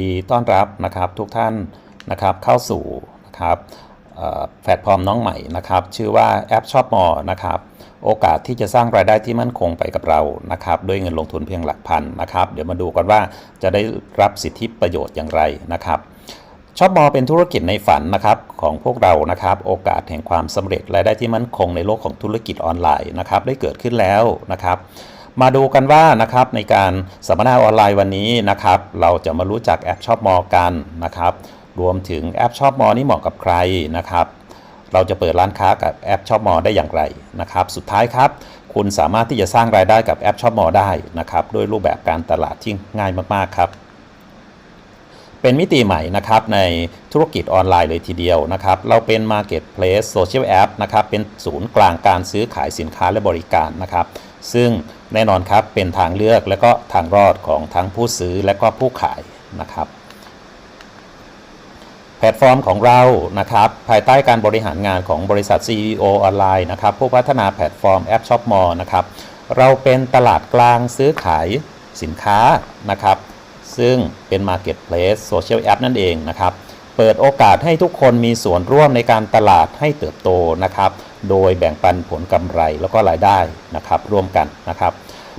ดีต้อนรับนะครับทุกท่านนะครับเข้าสู่นะครับเอ่อแพลตฟอร์มน้องใหม่นะครับ ชื่อว่าแอปชอปมอนะครับ โอกาสที่จะสร้างรายได้ที่มั่นคงไปกับเรานะครับ ด้วยเงินลงทุนเพียงหลักพันนะครับ เดี๋ยวมาดูกันว่าจะได้รับสิทธิประโยชน์อย่างไรนะครับชอปมอเป็นธุรกิจในฝันนะครับของพวกเรานะครับ โอกาสแห่งความสำเร็จและได้ที่มั่นคงในโลกของธุรกิจออนไลน์นะครับ ได้เกิดขึ้นแล้วนะครับ มาดูกันว่านะครับในการสัมมนาออนไลน์วันนี้นะครับ เราจะมารู้จักแอปชอปมอกันนะครับ รวมถึงแอปชอปมอนี่เหมาะกับใครนะครับ เราจะเปิดร้านค้ากับแอปชอปมอได้อย่างไรนะครับ สุดท้ายครับ คุณสามารถที่จะสร้างรายได้กับแอปชอปมอได้นะครับด้วยรูปแบบการตลาดที่ง่ายมากๆครับเป็นมิติใหม่นะครับในธุรกิจออนไลน์เลยทีเดียวนะครับ เราเป็น Marketplace Social App นะครับ เป็นศูนย์กลางการซื้อขายสินค้าและบริการนะครับ ซึ่งแน่นอนครับเป็นทางเลือกและก็ทางรอดของทั้งผู้ซื้อและก็ผู้ขายนะครับ แพลตฟอร์มของเรานะครับ ภายใต้การบริหารงานของบริษัท CEO ออนไลน์นะครับผู้พัฒนาแพลตฟอร์มแอปช็อปมอนะครับ เราเป็นตลาดกลางซื้อขายสินค้านะครับ ซึ่งเป็น Marketplace Social App นั่นเองนะครับ เปิดโอกาสให้ทุกคนมีส่วนร่วมในการตลาดให้เติบโตนะครับ โดยแบ่งปันผลกำไรแล้วก็รายได้นะครับร่วมกันนะครับ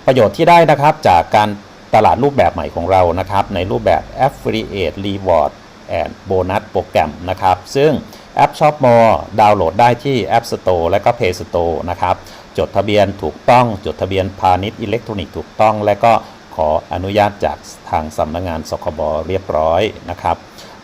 ประโยชน์ที่ได้นะครับจากการตลาดรูปแบบใหม่ของเรานะครับ ในรูปแบบ Affiliate Reward and Bonus โปรแกรมนะครับ ซึ่งแอป Shop More ดาวน์โหลดได้ที่ App Store และก็ Play Store นะครับ จดทะเบียนถูกต้องจดทะเบียนพาณิชย์อิเล็กทรอนิกส์ถูกต้อง และก็ขออนุญาตจากทางสำนักงงานสคบเรียบร้อยนะครับ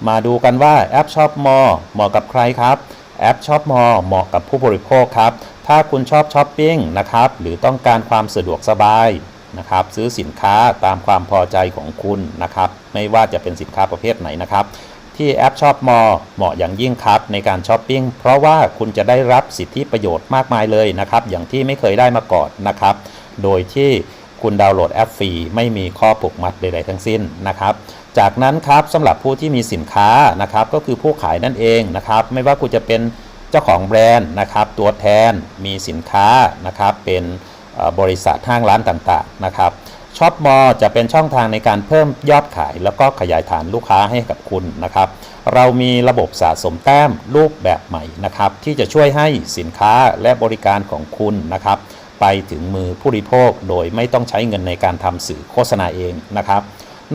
มาดูกันว่าแอป Shop More เหมาะกับใครครับ แอป Shop More เหมาะกับผู้บริโภคครับ ถ้าคุณชอบช้อปปิ้งนะครับ หรือต้องการความสะดวกสบายนะครับ ซื้อสินค้าตามความพอใจของคุณนะครับ ไม่ว่าจะเป็นสินค้าประเภทไหนนะครับ ที่แอป Shop More เหมาะอย่างยิ่งครับในการช้อปปิ้ง เพราะว่าคุณจะได้รับสิทธิประโยชน์มากมายเลยนะครับ อย่างที่ไม่เคยได้มาก่อนนะครับ โดยที่คุณดาวน์โหลดแอปฟรีไม่มีข้อผูกมัดใดๆทั้งสิ้นนะครับ จากนั้นครับสำหรับผู้ที่มีสินค้านะครับก็คือผู้ขายนั่นเองนะครับไม่ว่าคุณจะเป็นเจ้าของแบรนด์นะครับตัวแทนมีสินค้านะครับเป็นบริษัทห้างร้านต่างๆนะครับช็อปมอจะเป็นช่องทางในการเพิ่มยอดขาย แล้วก็ขยายฐานลูกค้าให้กับคุณนะครับ เรามีระบบสะสมแต้มรูปแบบใหม่นะครับที่จะช่วยให้สินค้าและบริการของคุณนะครับ ไปถึงมือผู้บริโภคโดยไม่ต้องใช้เงินในการทำสื่อโฆษณาเองนะครับ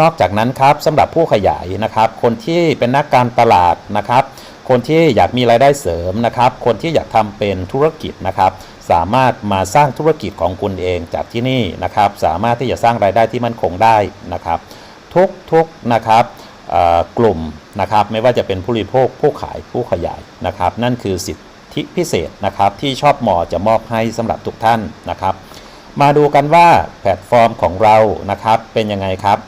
นอกจากนั้นครับสำหรับผู้ขยายนะครับคนที่เป็นนักการตลาดนะครับ คนที่อยากมีรายได้เสริมนะครับ คนที่อยากทำเป็นธุรกิจนะครับ สามารถมาสร้างธุรกิจของคุณเองจากที่นี่นะครับ สามารถที่จะสร้างรายได้ที่มั่นคงได้นะครับ ทุกๆนะครับกลุ่มนะครับไม่ว่าจะเป็นผู้บริโภคผู้ขายผู้ขยายนะครับ นั่นคือสิทธิพิเศษนะครับที่ชอบมอจะมอบให้สำหรับทุกท่านนะครับ มาดูกันว่าแพลตฟอร์มของเรานะครับเป็นยังไงครับ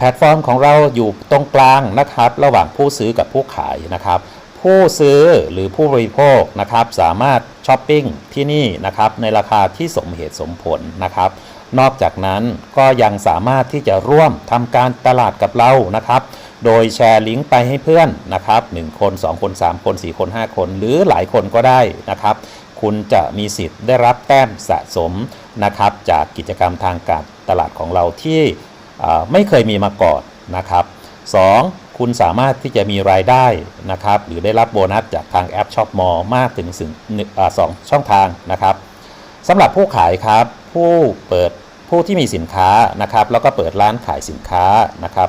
แพลตฟอร์มของเราอยู่ตรงกลางนะครับ ระหว่างผู้ซื้อกับผู้ขายนะครับ ผู้ซื้อหรือผู้บริโภคนะครับ สามารถช้อปปิ้งที่นี่นะครับในราคาที่สมเหตุสมผลนะครับ นอกจากนั้นก็ยังสามารถที่จะร่วมทำการตลาดกับเรานะครับโดยแชร์ลิงก์ไปให้เพื่อนนะครับ1คน 2 คน 3 คน 4 คน 5 คน หรือหลายคนก็ได้นะครับ คุณจะมีสิทธิ์ได้รับแต้มสะสมนะครับ จากกิจกรรมทางการตลาดของเราที่ ไม่เคยมีมาก่อนนะครับ 2. คุณสามารถที่จะมีรายได้นะครับ หรือได้รับโบนัสจากทางแอปช็อปมอมากถึงถึงหนึ่งสองช่องทางนะครับสำหรับผู้ขายครับ ผู้เปิดผู้ที่มีสินค้านะครับ แล้วก็เปิดร้านขายสินค้านะครับ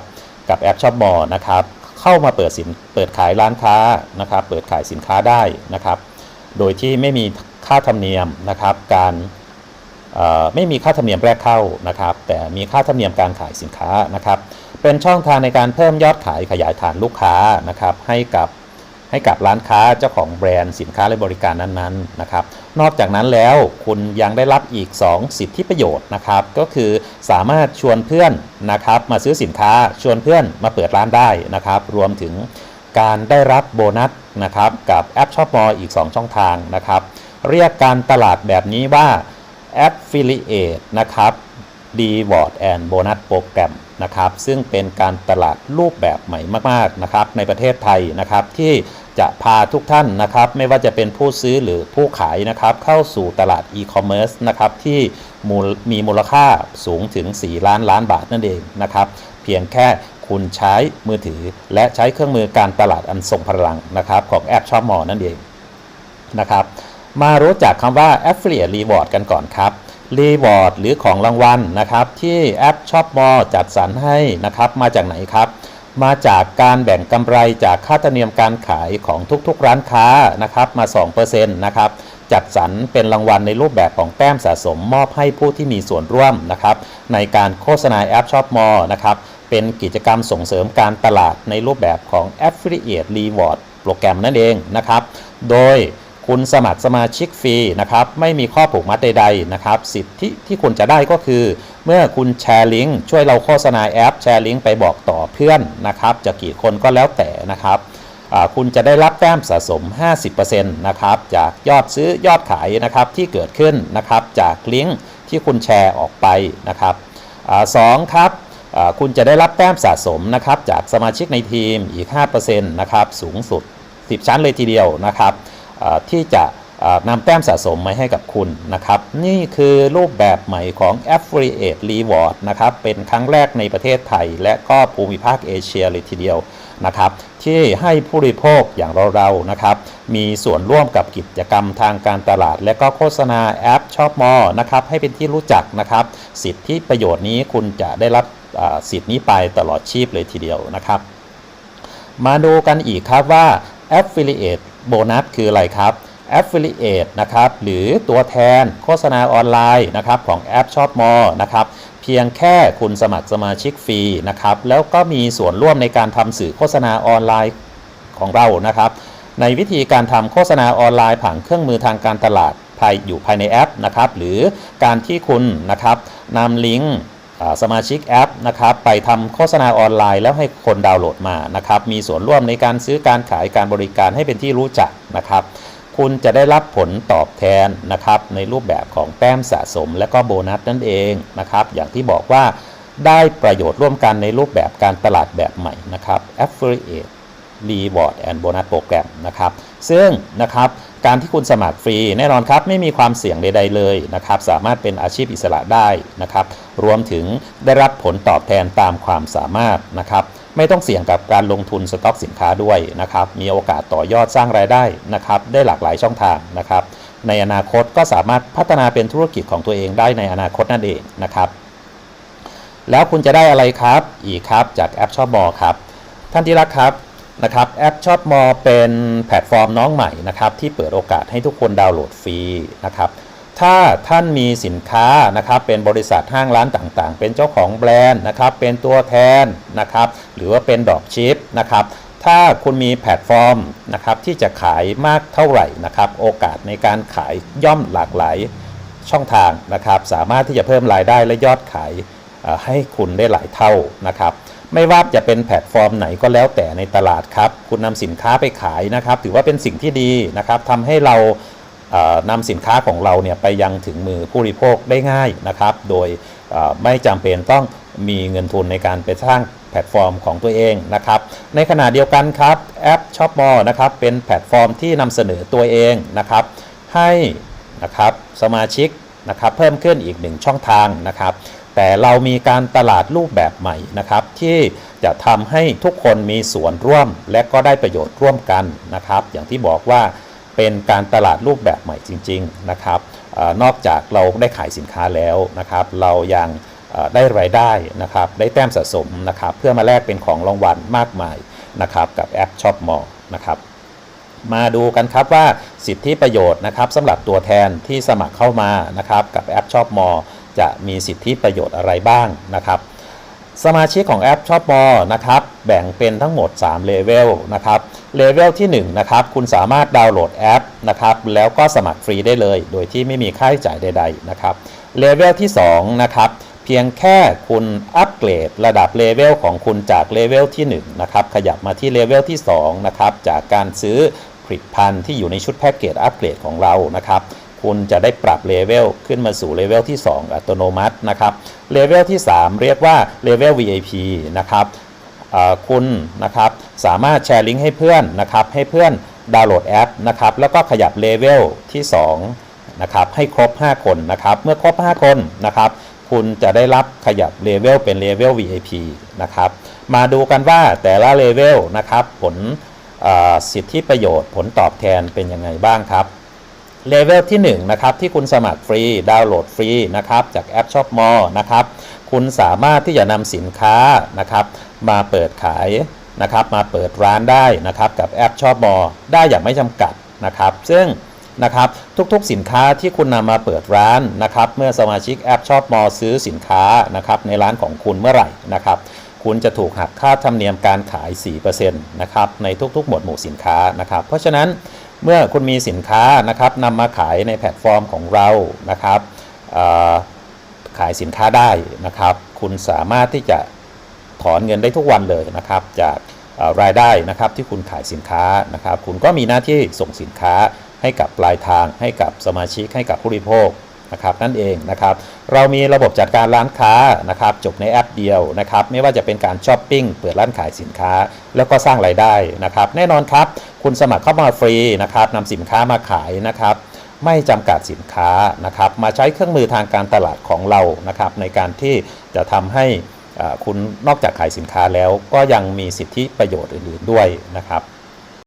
กับแอปช็อปมอนะครับเข้ามาเปิดสินเปิดขายร้านค้านะครับ เปิดขายสินค้าได้นะครับ โดยที่ไม่มีค่าธรรมเนียมนะครับ การ ไม่มีค่าธรรมเนียมแรกเข้านะครับ แต่มีค่าธรรมเนียมการขายสินค้านะครับ เป็นช่องทางในการเพิ่มยอดขายขยายฐานลูกค้านะครับ ให้กับให้กับร้านค้าเจ้าของแบรนด์สินค้าและบริการนั้นๆนะครับ นอกจากนั้นแล้วคุณยังได้รับอีก 2 สิทธิประโยชน์นะครับ ก็คือสามารถชวนเพื่อนนะครับ มาซื้อสินค้าชวนเพื่อนมาเปิดร้านได้นะครับ รวมถึงการได้รับโบนัสนะครับ กับแอปช็อปมออีก 2 ช่องทางนะครับ เรียกการตลาดแบบนี้ว่า Affiliate นะครับ Reward and Bonus Program นะครับซึ่งเป็นการตลาดรูปแบบใหม่มากๆนะครับในประเทศไทยนะครับที่จะพาทุกท่านนะครับ ไม่ว่าจะเป็นผู้ซื้อหรือผู้ขายนะครับ เข้าสู่ตลาดอีคอมเมิร์ซนะครับที่มูลมีมูลค่าสูงถึง 4 ล้านล้านบาทนั่นเองนะครับ เพียงแค่คุณใช้มือถือและใช้เครื่องมือการตลาดอันทรงพลังนะครับ ของแอปชอปมอนั่นเองนะครับ มารู้จักคำว่า Affiliate Reward กันก่อนครับ Reward หรือของรางวัลนะครับ ที่แอปช็อปมอจัดสรรให้นะครับ มาจากไหนครับ มาจากการแบ่งกำไรจากค่าธรรมเนียมการขายของทุกๆร้านค้านะครับ มา 2%นะครับจัดสรรเป็นรางวัลในรูปแบบของแต้มสะสมมอบให้ผู้ที่มีส่วนร่วมนะครับ ในการโฆษณาแอปช็อปมอนะครับ เป็นกิจกรรมส่งเสริมการตลาดในรูปแบบของ Affiliate Reward โปรแกรมนั่นเองนะครับ โดย คุณสมัครสมาชิกฟรีนะครับ ไม่มีข้อผูกมัดใดๆนะครับ สิทธิที่คุณจะได้ก็คือ เมื่อคุณแชร์ลิงก์ช่วยเราโฆษณาแอปแชร์ลิงก์ไปบอกต่อเพื่อนนะครับ จะกี่คนก็แล้วแต่นะครับคุณจะได้รับแต้มสะสม 50%นะครับ จากยอดซื้อยอดขายนะครับที่เกิดขึ้นนะครับจากลิงก์ที่คุณแชร์ออกไปนะครับอสองครับคุณจะได้รับแต้มสะสมนะครับจากสมาชิกในทีมอีก 5%นะครับสูงสุด 10 ชั้นเลยทีเดียวนะครับ ที่จะนำแต้มสะสมมาให้กับคุณนะครับ นี่คือรูปแบบใหม่ของ Affiliate Reward นะครับ เป็นครั้งแรกในประเทศไทย และก็ภูมิภาคเอเชียเลยทีเดียวนะครับที่ให้ผู้บริโภคอย่างเราๆนะครับ มีส่วนร่วมกับกิจกรรมทางการตลาด และก็โฆษณาแอปช็อปมอนะครับ ให้เป็นที่รู้จักนะครับ สิทธิประโยชน์นี้คุณจะได้รับสิทธินี้ไปตลอดชีพเลยทีเดียวนะครับ มาดูกันอีกครับว่า Affiliate Bonus คืออะไรครับ Affiliate นะครับหรือตัวแทนโฆษณาออนไลน์นะครับของแอป Shop m o r e นะครับเพียงแค่คุณสมัครสมาชิกฟรีนะครับแล้วก็มีส่วนร่วมในการทำสื่อโฆษณาออนไลน์ของเรานะครับในวิธีการทำโฆษณาออนไลน์ผ่านเครื่องมือทางการตลาดภายอยู่ภายในแอปนะครับหรือการที่คุณนะครับนำลิงก์ สมาชิกแอปนะครับไปทำโฆษณาออนไลน์แล้วให้คนดาวน์โหลดมานะครับมีส่วนร่วมในการซื้อการขายการบริการให้เป็นที่รู้จักนะครับคุณจะได้รับผลตอบแทนนะครับในรูปแบบของแต้มสะสมและก็โบนัสนั่นเองนะครับอย่างที่บอกว่าได้ประโยชน์ร่วมกันในรูปแบบการตลาดแบบใหม่นะครับ Affiliate Reward and Bonus Program นะครับซึ่งนะครับ การที่คุณสมัครฟรีแน่นอนครับไม่มีความเสี่ยงใด ๆ เลยนะครับ สามารถเป็นอาชีพอิสระได้นะครับ รวมถึงได้รับผลตอบแทนตามความสามารถนะครับ ไม่ต้องเสี่ยงกับการลงทุนสต็อกสินค้าด้วยนะครับ มีโอกาสต่อยอดสร้างรายได้นะครับ ได้หลากหลายช่องทางนะครับ ในอนาคตก็สามารถพัฒนาเป็นธุรกิจของตัวเองได้ในอนาคตนั่นเองนะครับ แล้วคุณจะได้อะไรครับ อีกครับจากแอปชอปมอครับ ท่านที่รักครับ นะครับแอปช็อปมอเป็นแพลตฟอร์มน้องใหม่นะครับที่เปิดโอกาสให้ทุกคนดาวน์โหลดฟรีนะครับถ้าท่านมีสินค้านะครับเป็นบริษัทห้างร้านต่างๆ เป็นเจ้าของแบรนด์นะครับเป็นตัวแทนนะครับหรือว่าเป็นดอกชิปนะครับถ้าคุณมีแพลตฟอร์มนะครับที่จะขายมากเท่าไหร่นะครับโอกาสในการขายย่อมหลากหลายช่องทางนะครับสามารถที่จะเพิ่มรายได้และยอดขายให้คุณได้หลายเท่านะครับ ไม่ว่าจะเป็นแพลตฟอร์มไหนก็แล้วแต่ในตลาดครับ คุณนำสินค้าไปขายนะครับ ถือว่าเป็นสิ่งที่ดีนะครับทำให้เรานำสินค้าของเราเนี่ยไปยังถึงมือผู้บริโภคได้ง่ายนะครับ โดยไม่จำเป็นต้องมีเงินทุนในการไปสร้างแพลตฟอร์มของตัวเองนะครับ ในขณะเดียวกันครับแอป s h o p m a l l นะครับเป็นแพลตฟอร์มที่นำเสนอตัวเองนะครับให้นะครับสมาชิกนะครับเพิ่มขึ้นอีกหนึ่งช่องทางนะครับ แต่เรามีการตลาดรูปแบบใหม่นะครับ ที่จะทำให้ทุกคนมีส่วนร่วม และก็ได้ประโยชน์ร่วมกันนะครับ อย่างที่บอกว่าเป็นการตลาดรูปแบบใหม่จริง ๆนะครับอนอกจากเราได้ขายสินค้าแล้วนะครับ เรายังได้รายได้นะครับ ได้แต้มสะสมนะครับ เพื่อมาแลกเป็นของรางวัลมากมายนะครับ กับแอปช็อปมอลนะครับ มาดูกันครับว่าสิทธิประโยชน์นะครับสำหรับตัวแทนที่สมัครเข้ามานะครับ กับแอปช็อปมอล จะมีสิทธิประโยชน์อะไรบ้างนะครับ สมาชิกของแอปชอปมอนะครับแบ่งเป็นทั้งหมด3เลเวลนะครับเลเวลที่1นะครับคุณสามารถดาวน์โหลดแอปนะครับแล้วก็สมัครฟรีได้เลย โดยที่ไม่มีค่าใช้จ่ายใด ๆ นะครับเลเวลที่2นะครับเพียงแค่คุณอัปเกรดระดับเลเวลของคุณจากเลเวลที่1นะครับขยับมาที่เลเวลที่2นะครับจากการซื้อผลิตภัณฑ์ที่อยู่ในชุดแพ็กเกจอัปเกรดของเรานะครับ คุณจะได้ปรับเลเวลขึ้นมาสู่เลเวลที่ 2 อัตโนมัตินะครับเลเวลที่ 3 เรียกว่าเลเวล VIP นะครับคุณนะครับสามารถแชร์ลิงก์ให้เพื่อนนะครับให้เพื่อนดาวน์โหลดแอปนะครับแล้วก็ขยับเลเวลที่2นะครับให้ครบ 5 คนนะครับเมื่อครบ 5 คนนะครับคุณจะได้รับขยับเลเวลเป็นเลเวล VIP นะครับมาดูกันว่าแต่ละเลเวลนะครับผลสิทธิประโยชน์ผลตอบแทนเป็นยังไงบ้างครับ เลเวลที่1นะครับที่คุณสมัครฟรีดาวน์โหลดฟรีนะครับจากแอปช็อปมอนะครับคุณสามารถที่จะนำสินค้านะครับมาเปิดขายนะครับมาเปิดร้านได้นะครับกับแอปช็อปมอได้อย่างไม่จำกัดนะครับซึ่งนะครับทุกๆสินค้าที่คุณนำมาเปิดร้านนะครับเมื่อสมาชิกแอปช็อปมอซื้อสินค้านะครับในร้านของคุณเมื่อไหร่นะครับคุณจะถูกหักค่าธรรมเนียมการขาย 4%นะครับในทุกๆ หมวดหมู่สินค้านะครับเพราะฉะนั้น เมื่อคุณมีสินค้านะครับนำมาขายในแพลตฟอร์มของเรานะครับขายสินค้าได้นะครับ คุณสามารถที่จะถอนเงินได้ทุกวันเลยนะครับ จากรายได้นะครับที่คุณขายสินค้านะครับ คุณก็มีหน้าที่ส่งสินค้าให้กับปลายทางให้กับสมาชิกให้กับผู้บริโภค นะครับนั่นเองนะครับเรามีระบบจัดการร้านค้านะครับจบในแอปเดียวนะครับไม่ว่าจะเป็นการช้อปปิ้งเปิดร้านขายสินค้า แล้วก็สร้างรายได้นะครับแน่นอนครับคุณสมัครเข้ามาฟรีนะครับนำสินค้ามาขายนะครับไม่จำกัดสินค้านะครับมาใช้เครื่องมือทางการตลาดของเรานะครับในการที่จะทำให้คุณนอกจากขายสินค้าแล้วก็ยังมีสิทธิประโยชน์อื่นๆด้วยนะครับ